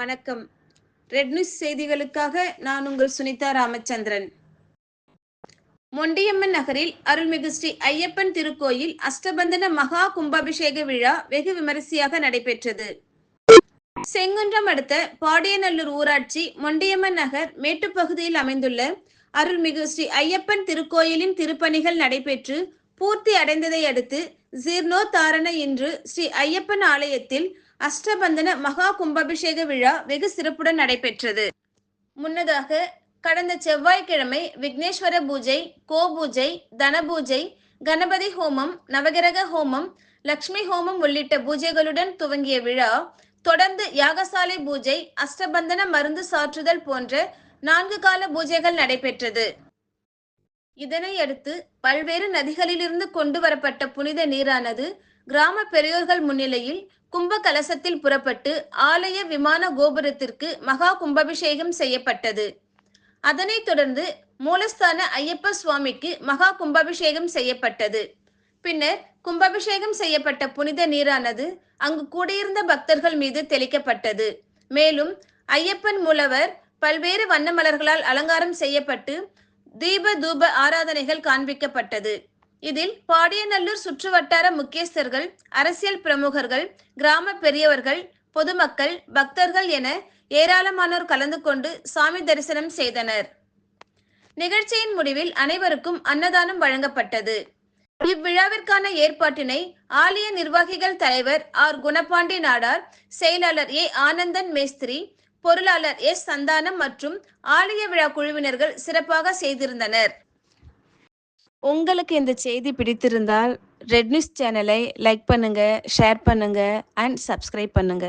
வணக்கம். Red news செய்திகளுக்காக நான் உங்கள் சுனிதா ராமச்சந்திரன். மொண்டியம்மன் நகரில் அருள்மிகு ஸ்ரீ ஐயப்பன் திருக்கோயில் அஷ்டபந்தன மகா கும்பாபிஷேக விழா வெகு விமரிசையாக நடைபெற்றது. செங்குன்றம் அடுத்த பாடியநல்லூர் ஊராட்சி மொண்டியம்மன் நகர் மேட்டுப்பகுதியில் அமைந்துள்ள அருள்மிகு ஸ்ரீ ஐயப்பன் திருக்கோயிலின் திருப்பணிகள் நடைபெற்று பூர்த்தி அடைந்ததை அடுத்து ஜீர்ணோத்தாரண இன்று ஸ்ரீ ஐயப்பன் ஆலயத்தில் அஷ்டபந்தன மகா கும்பாபிஷேக விழா வெகு சிறப்புடன் நடைபெற்றது. முன்னதாக கடந்த செவ்வாய்க்கிழமை விக்னேஸ்வர பூஜை கோ பூஜை தன பூஜை கணபதி ஹோமம் நவகிரக ஹோமம் லக்ஷ்மி ஹோமம் உள்ளிட்ட பூஜைகளுடன் துவங்கிய விழா தொடர்ந்து யாகசாலை பூஜை அஷ்டபந்தன மருந்து சாற்றுதல் போன்ற நான்கு கால பூஜைகள் நடைபெற்றது. இதனை அடுத்து பல்வேறு நதிகளிலிருந்து கொண்டு வரப்பட்ட புனித நீரானது கிராம பெரியோர்கள் முன்னிலையில் கும்ப கலசத்தில் புறப்பட்டு ஆலய விமான கோபுரத்திற்கு மகா கும்பாபிஷேகம் செய்யப்பட்டது. அதனைத் தொடர்ந்து மூலஸ்தான ஐயப்ப சுவாமிக்கு மகா கும்பாபிஷேகம் செய்யப்பட்டது. பின்னர் கும்பாபிஷேகம் செய்யப்பட்ட புனித நீரானது அங்கு கூடியிருந்த பக்தர்கள் மீது தெளிக்கப்பட்டது. மேலும் ஐயப்பன் மூலவர் பல்வேறு வண்ண மலர்களால் அலங்காரம் செய்யப்பட்டு தீப தூப ஆராதனைகள் காண்பிக்கப்பட்டது. இதில் பாடியநல்லூர் சுற்றுவட்டார முக்கியஸ்தர்கள் அரசியல் பிரமுகர்கள் கிராம பெரியவர்கள் பொதுமக்கள் பக்தர்கள் என ஏராளமானோர் கலந்து கொண்டு சாமி தரிசனம் செய்தனர். நிகழ்ச்சியின் முடிவில் அனைவருக்கும் அன்னதானம் வழங்கப்பட்டது. இவ்விழாவிற்கான ஏற்பாட்டினை ஆலய நிர்வாகிகள் தலைவர் ஆர். குணபாண்டி நாடார் செயலாளர் ஏ. ஆனந்தன் மேஸ்திரி பொருளாளர் எஸ். சந்தானம் மற்றும் ஆலய விழா குழுவினர்கள் சிறப்பாக செய்திருந்தனர். உங்களுக்கு இந்த செய்தி பிடித்திருந்தால் ரெட் நியூஸ் சேனலை லைக் பண்ணுங்க ஷேர் பண்ணுங்க அண்ட் சப்ஸ்கிரைப் பண்ணுங்க.